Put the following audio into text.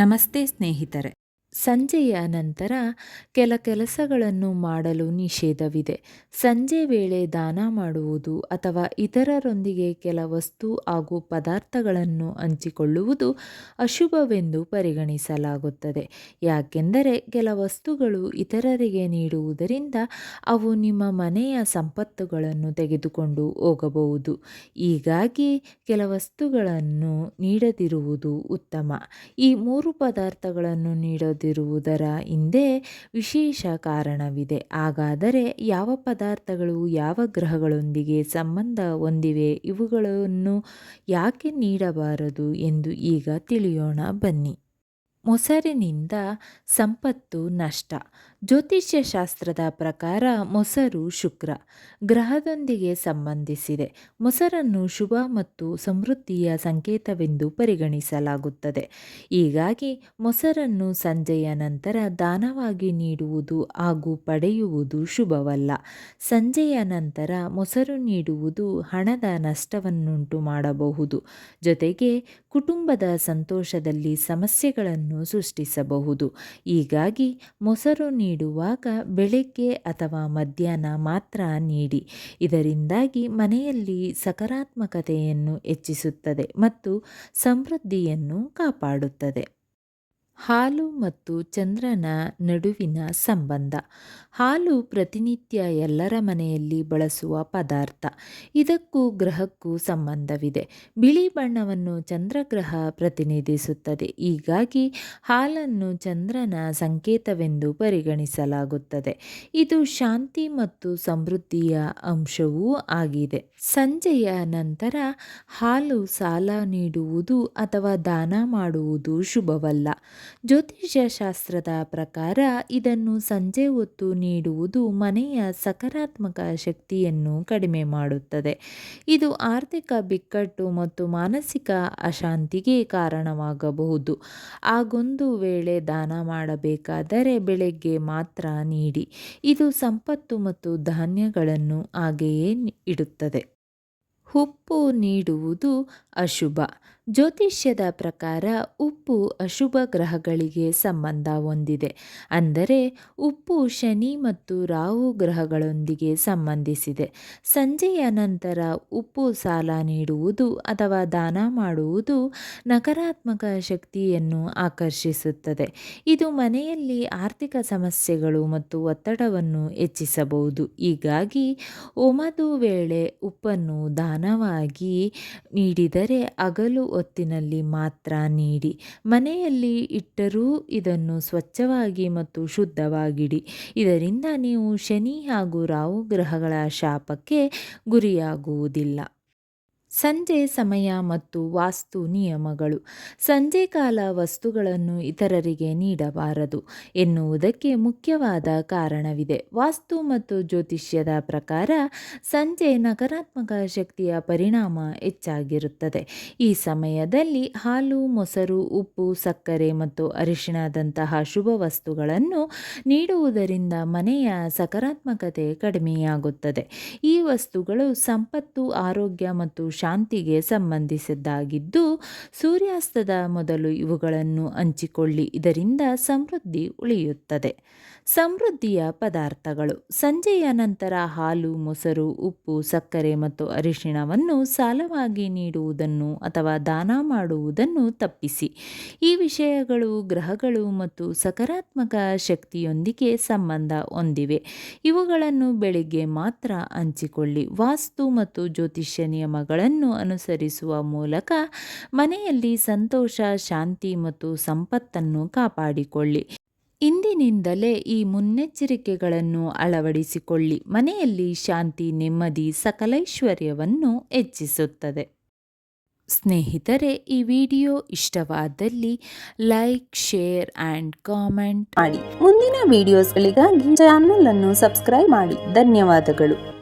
ನಮಸ್ತೆ ಸ್ನೇಹಿತರೆ. ಸಂಜೆಯ ನಂತರ ಕೆಲ ಕೆಲಸಗಳನ್ನು ಮಾಡಲು ನಿಷೇಧವಿದೆ. ಸಂಜೆ ವೇಳೆ ದಾನ ಮಾಡುವುದು ಅಥವಾ ಇತರರೊಂದಿಗೆ ಕೆಲ ವಸ್ತು ಹಾಗೂ ಪದಾರ್ಥಗಳನ್ನು ಹಂಚಿಕೊಳ್ಳುವುದು ಅಶುಭವೆಂದು ಪರಿಗಣಿಸಲಾಗುತ್ತದೆ. ಯಾಕೆಂದರೆ ಕೆಲ ವಸ್ತುಗಳು ಇತರರಿಗೆ ನೀಡುವುದರಿಂದ ಅವು ನಿಮ್ಮ ಮನೆಯ ಸಂಪತ್ತುಗಳನ್ನು ತೆಗೆದುಕೊಂಡು ಹೋಗಬಹುದು. ಹೀಗಾಗಿ ಕೆಲ ವಸ್ತುಗಳನ್ನು ನೀಡದಿರುವುದು ಉತ್ತಮ. ಈ ಮೂರು ಪದಾರ್ಥಗಳನ್ನು ನೀಡೋದಿರುವುದರ ಹಿಂದೆ ವಿಶೇಷ ಕಾರಣವಿದೆ. ಹಾಗಾದರೆ ಯಾವ ಪದಾರ್ಥಗಳು, ಯಾವ ಗ್ರಹಗಳೊಂದಿಗೆ ಸಂಬಂಧ ಹೊಂದಿವೆ? ಇವುಗಳನ್ನು ಯಾಕೆ ನೀಡಬಾರದು ಎಂದು ಈಗ ತಿಳಿಯೋಣ ಬನ್ನಿ. ಮೊಸರಿನಿಂದ ಸಂಪತ್ತು ನಷ್ಟ. ಜ್ಯೋತಿಷ್ಯ ಶಾಸ್ತ್ರದ ಪ್ರಕಾರ ಮೊಸರು ಶುಕ್ರ ಗ್ರಹದೊಂದಿಗೆ ಸಂಬಂಧಿಸಿದೆ. ಮೊಸರನ್ನು ಶುಭ ಮತ್ತು ಸಮೃದ್ಧಿಯ ಸಂಕೇತವೆಂದು ಪರಿಗಣಿಸಲಾಗುತ್ತದೆ. ಹೀಗಾಗಿ ಮೊಸರನ್ನು ಸಂಜೆಯ ನಂತರ ದಾನವಾಗಿ ನೀಡುವುದು ಹಾಗೂ ಪಡೆಯುವುದು ಶುಭವಲ್ಲ. ಸಂಜೆಯ ನಂತರ ಮೊಸರು ನೀಡುವುದು ಹಣದ ನಷ್ಟವನ್ನುಂಟು ಮಾಡಬಹುದು. ಜೊತೆಗೆ ಕುಟುಂಬದ ಸಂತೋಷದಲ್ಲಿ ಸಮಸ್ಯೆಗಳನ್ನು ಸೃಷ್ಟಿಸಬಹುದು. ಹೀಗಾಗಿ ಮೊಸರು ನೀಡುವಾಗ ಬೆಳಗ್ಗೆ ಅಥವಾ ಮಧ್ಯಾಹ್ನ ಮಾತ್ರ ನೀಡಿ. ಇದರಿಂದಾಗಿ ಮನೆಯಲ್ಲಿ ಸಕಾರಾತ್ಮಕತೆಯನ್ನು ಹೆಚ್ಚಿಸುತ್ತದೆ ಮತ್ತು ಸಮೃದ್ಧಿಯನ್ನು ಕಾಪಾಡುತ್ತದೆ. ಹಾಲು ಮತ್ತು ಚಂದ್ರನ ನಡುವಿನ ಸಂಬಂಧ. ಹಾಲು ಪ್ರತಿನಿತ್ಯ ಎಲ್ಲರ ಮನೆಯಲ್ಲಿ ಬಳಸುವ ಪದಾರ್ಥ. ಇದಕ್ಕೂ ಗ್ರಹಕ್ಕೂ ಸಂಬಂಧವಿದೆ. ಬಿಳಿ ಬಣ್ಣವನ್ನು ಚಂದ್ರಗ್ರಹ ಪ್ರತಿನಿಧಿಸುತ್ತದೆ. ಹೀಗಾಗಿ ಹಾಲನ್ನು ಚಂದ್ರನ ಸಂಕೇತವೆಂದು ಪರಿಗಣಿಸಲಾಗುತ್ತದೆ. ಇದು ಶಾಂತಿ ಮತ್ತು ಸಮೃದ್ಧಿಯ ಅಂಶವೂ ಆಗಿದೆ. ಸಂಜೆಯ ನಂತರ ಹಾಲು ಸಾಲ ನೀಡುವುದು ಅಥವಾ ದಾನ ಮಾಡುವುದು ಶುಭವಲ್ಲ. ಜ್ಯೋತಿಷ್ಯ ಶಾಸ್ತ್ರದ ಪ್ರಕಾರ ಇದನ್ನು ಸಂಜೆ ಹೊತ್ತು ನೀಡುವುದು ಮನೆಯ ಸಕಾರಾತ್ಮಕ ಶಕ್ತಿಯನ್ನು ಕಡಿಮೆ ಮಾಡುತ್ತದೆ. ಇದು ಆರ್ಥಿಕ ಬಿಕ್ಕಟ್ಟು ಮತ್ತು ಮಾನಸಿಕ ಅಶಾಂತಿಗೆ ಕಾರಣವಾಗಬಹುದು. ಆಗೊಂದು ವೇಳೆ ದಾನ ಮಾಡಬೇಕಾದರೆ ಬೆಳಗ್ಗೆ ಮಾತ್ರ ನೀಡಿ. ಇದು ಸಂಪತ್ತು ಮತ್ತು ಧಾನ್ಯಗಳನ್ನು ಹಾಗೆಯೇ ಇಡುತ್ತದೆ. ಉಪ್ಪು ನೀಡುವುದು ಅಶುಭ. ಜ್ಯೋತಿಷ್ಯದ ಪ್ರಕಾರ ಉಪ್ಪು ಅಶುಭ ಗ್ರಹಗಳಿಗೆ ಸಂಬಂಧ ಹೊಂದಿದೆ. ಅಂದರೆ ಉಪ್ಪು ಶನಿ ಮತ್ತು ರಾಹು ಗ್ರಹಗಳೊಂದಿಗೆ ಸಂಬಂಧಿಸಿದೆ. ಸಂಜೆಯ ನಂತರ ಉಪ್ಪು ಸಾಲ ನೀಡುವುದು ಅಥವಾ ದಾನ ಮಾಡುವುದು ನಕಾರಾತ್ಮಕ ಶಕ್ತಿಯನ್ನು ಆಕರ್ಷಿಸುತ್ತದೆ. ಇದು ಮನೆಯಲ್ಲಿ ಆರ್ಥಿಕ ಸಮಸ್ಯೆಗಳು ಮತ್ತು ಒತ್ತಡವನ್ನು ಹೆಚ್ಚಿಸಬಹುದು. ಹೀಗಾಗಿ ಒಮದು ವೇಳೆ ಉಪ್ಪನ್ನು ದಾನವಾಗಿ ನೀಡಿದರೆ ಹಗಲು ಹೊತ್ತಿನಲ್ಲಿ ಮಾತ್ರ ನೀಡಿ. ಮನೆಯಲ್ಲಿ ಇಟ್ಟರೂ ಇದನ್ನು ಸ್ವಚ್ಛವಾಗಿ ಮತ್ತು ಶುದ್ಧವಾಗಿಡಿ. ಇದರಿಂದ ನೀವು ಶನಿ ಹಾಗೂ ರಾಹು ಗ್ರಹಗಳ ಶಾಪಕ್ಕೆ ಗುರಿಯಾಗುವುದಿಲ್ಲ. ಸಂಜೆ ಸಮಯ ಮತ್ತು ವಾಸ್ತು ನಿಯಮಗಳು. ಸಂಜೆ ಕಾಲ ವಸ್ತುಗಳನ್ನು ಇತರರಿಗೆ ನೀಡಬಾರದು ಎನ್ನುವುದಕ್ಕೆ ಮುಖ್ಯವಾದ ಕಾರಣವಿದೆ. ವಾಸ್ತು ಮತ್ತು ಜ್ಯೋತಿಷ್ಯದ ಪ್ರಕಾರ ಸಂಜೆ ನಕಾರಾತ್ಮಕ ಶಕ್ತಿಯ ಪರಿಣಾಮ ಹೆಚ್ಚಾಗಿರುತ್ತದೆ. ಈ ಸಮಯದಲ್ಲಿ ಹಾಲು, ಮೊಸರು, ಉಪ್ಪು, ಸಕ್ಕರೆ ಮತ್ತು ಅರಿಶಿಣದಂತಹ ಶುಭ ವಸ್ತುಗಳನ್ನು ನೀಡುವುದರಿಂದ ಮನೆಯ ಸಕಾರಾತ್ಮಕತೆ ಕಡಿಮೆಯಾಗುತ್ತದೆ. ಈ ವಸ್ತುಗಳು ಸಂಪತ್ತು, ಆರೋಗ್ಯ ಮತ್ತು ಶಾಂತಿಗೆ ಸಂಬಂಧಿಸಿದ್ದಾಗಿದ್ದು, ಸೂರ್ಯಾಸ್ತದ ಮೊದಲು ಇವುಗಳನ್ನು ಹಂಚಿಕೊಳ್ಳಿ, ಇದರಿಂದ ಸಮೃದ್ಧಿ ಉಳಿಯುತ್ತದೆ. ಸಮೃದ್ಧಿಯ ಪದಾರ್ಥಗಳು. ಸಂಜೆಯ ನಂತರ ಹಾಲು, ಮೊಸರು, ಉಪ್ಪು, ಸಕ್ಕರೆ ಮತ್ತು ಅರಿಶಿಣವನ್ನು ಸಾಲವಾಗಿ ನೀಡುವುದನ್ನು ಅಥವಾ ದಾನ ಮಾಡುವುದನ್ನು ತಪ್ಪಿಸಿ. ಈ ವಿಷಯಗಳು ಗ್ರಹಗಳು ಮತ್ತು ಸಕಾರಾತ್ಮಕ ಶಕ್ತಿಯೊಂದಿಗೆ ಸಂಬಂಧ ಹೊಂದಿವೆ. ಇವುಗಳನ್ನು ಬೆಳಿಗ್ಗೆ ಮಾತ್ರ ಹಂಚಿಕೊಳ್ಳಿ. ವಾಸ್ತು ಮತ್ತು ಜ್ಯೋತಿಷ್ಯ ನಿಯಮಗಳನ್ನು ಅನುಸರಿಸುವ ಮೂಲಕ ಮನೆಯಲ್ಲಿ ಸಂತೋಷ, ಶಾಂತಿ ಮತ್ತು ಸಂಪತ್ತನ್ನು ಕಾಪಾಡಿಕೊಳ್ಳಿ. ಇಂದಿನಿಂದಲೇ ಈ ಮುನ್ನೆಚ್ಚರಿಕೆಗಳನ್ನು ಅಳವಡಿಸಿಕೊಳ್ಳಿ. ಮನೆಯಲ್ಲಿ ಶಾಂತಿ, ನೆಮ್ಮದಿ ಸಕಲೈಶ್ವರ್ಯವನ್ನು ಹೆಚ್ಚಿಸುತ್ತದೆ. ಸ್ನೇಹಿತರೆ, ಈ ವಿಡಿಯೋ ಇಷ್ಟವಾದಲ್ಲಿ ಲೈಕ್, ಶೇರ್ ಆ್ಯಂಡ್ ಕಾಮೆಂಟ್ ಮಾಡಿ. ಮುಂದಿನ ವಿಡಿಯೋಸ್ಗಳಿಗಾಗಿ ಚಾನಲ್ ಅನ್ನು ಸಬ್ಸ್ಕ್ರೈಬ್ ಮಾಡಿ. ಧನ್ಯವಾದಗಳು.